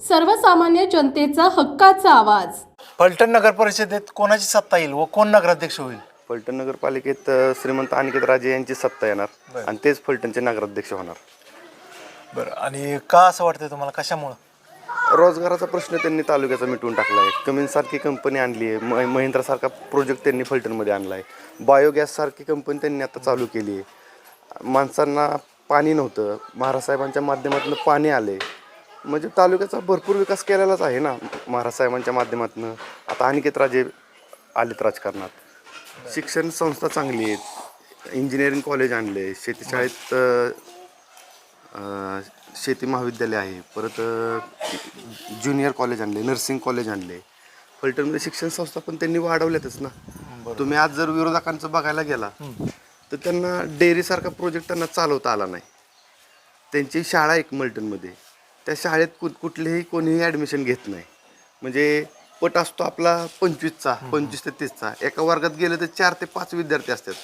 सर्वसामान्य जनतेचा हक्काचा आवाज. फलटण नगर परिषदेत कोणाची सत्ता येईल व कोण नगराध्यक्ष होईल? फलटण नगरपालिकेत अ, श्रीमंत अनिकेत राजे यांची सत्ता येणार. आणि तेच फलटणचे नगराध्यक्ष होणार. बरं आणि का असं वाटतंय तुम्हाला? कशामुळं? रोजगाराचा प्रश्न त्यांनी तालुक्याचा मिटवून टाकला आहे कमिनसारखी कंपनी आणली आहे. म महिंद्रासारखा प्रोजेक्ट त्यांनी फलटणमध्ये आणला आहे बायोगॅससारखी कंपनी त्यांनी आता चालू केली आहे. माणसांना पाणी नव्हतं. महाराज साहेबांच्या माध्यमातून पाणी आले म्हणजे तालुक्याचा भरपूर विकास केलेलाच आहे ना महाराज साहेबांच्या माध्यमातून. आता अनिकेत राजे आलेत राजकारणात. शिक्षण संस्था चांगली आहेत. इंजिनिअरिंग कॉलेज आणले. शेतीशाळेत अ, अ, शेती महाविद्यालय आहे. परत अ, ज्युनियर कॉलेज आणले नर्सिंग कॉलेज आणले. फलटणमध्ये शिक्षण संस्था पण त्यांनी वाढवल्यातच ना. तुम्ही आज जर विरोधकांचं बघायला गेला तर त्यांना डेअरीसारखा प्रोजेक्ट त्यांना चालवता आला नाही. त्यांची शाळा एक मल्टनमध्ये त्या शाळेत कु कुठलेही कोणीही ॲडमिशन घेत नाही. म्हणजे पट असतो आपला पंचवीसचा पंचवीस ते तीसचा. एका वर्गात गेलं तर चार ते पाच विद्यार्थी असतात.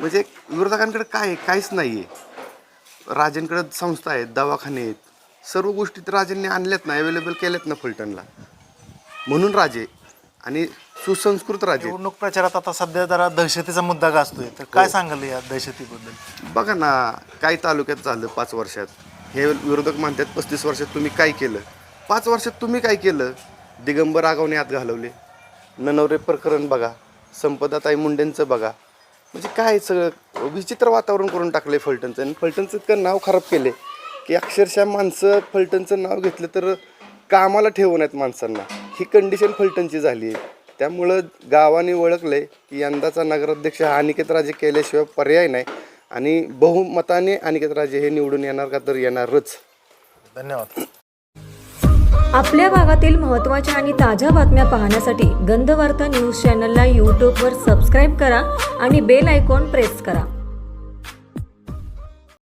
म्हणजे विरोधकांकडे काय आहे? काहीच नाही आहे राजांकडे संस्था आहेत दवाखाने आहेत. सर्व गोष्टी तर राजांनी आणल्यात ना अवेलेबल केल्यात ना फलटणला. म्हणून राजे आणि सुसंस्कृत राजे. निवडणूक प्रचारात आता सध्या जरा दहशतीचा मुद्दा गाजतोय. तर काय सांगाल या दहशतीबद्दल? बघा ना काय तालुक्यात झालं पाच वर्षात. हे विरोधक म्हणतात पस्तीस वर्षात तुम्ही काय केलं? पाच वर्षात तुम्ही काय केलं? दिगंबर आगावने आत घालवले. ननवरे प्रकरण बघा. संपदाताई मुंडेंचं बघा. म्हणजे काय सगळं? विचित्र वातावरण करून टाकलं फलटणचं. आणि फलटणचं इतकं नाव खराब केले की अक्षरशः माणसं फलटणचं नाव घेतलं तर कामाला ठेवून आहेत माणसांना. ही कंडिशन फलटणची झाली आहे. त्यामुळं गावाने ओळखलं आहे की यंदाचा नगराध्यक्ष हा अनिकेत राजे केल्याशिवाय पर्याय नाही. आणि बहुमताने अनिकेत राजे हे निवडून येणार का तर येणारच. धन्यवाद. आपल्या भागातील महत्त्वाच्या आणि ताज्या बातम्या पाहण्यासाठी गंधवार्ता न्यूज चॅनलला यूट्यूबवर सबस्क्राईब करा आणि बेल आयकॉन प्रेस करा.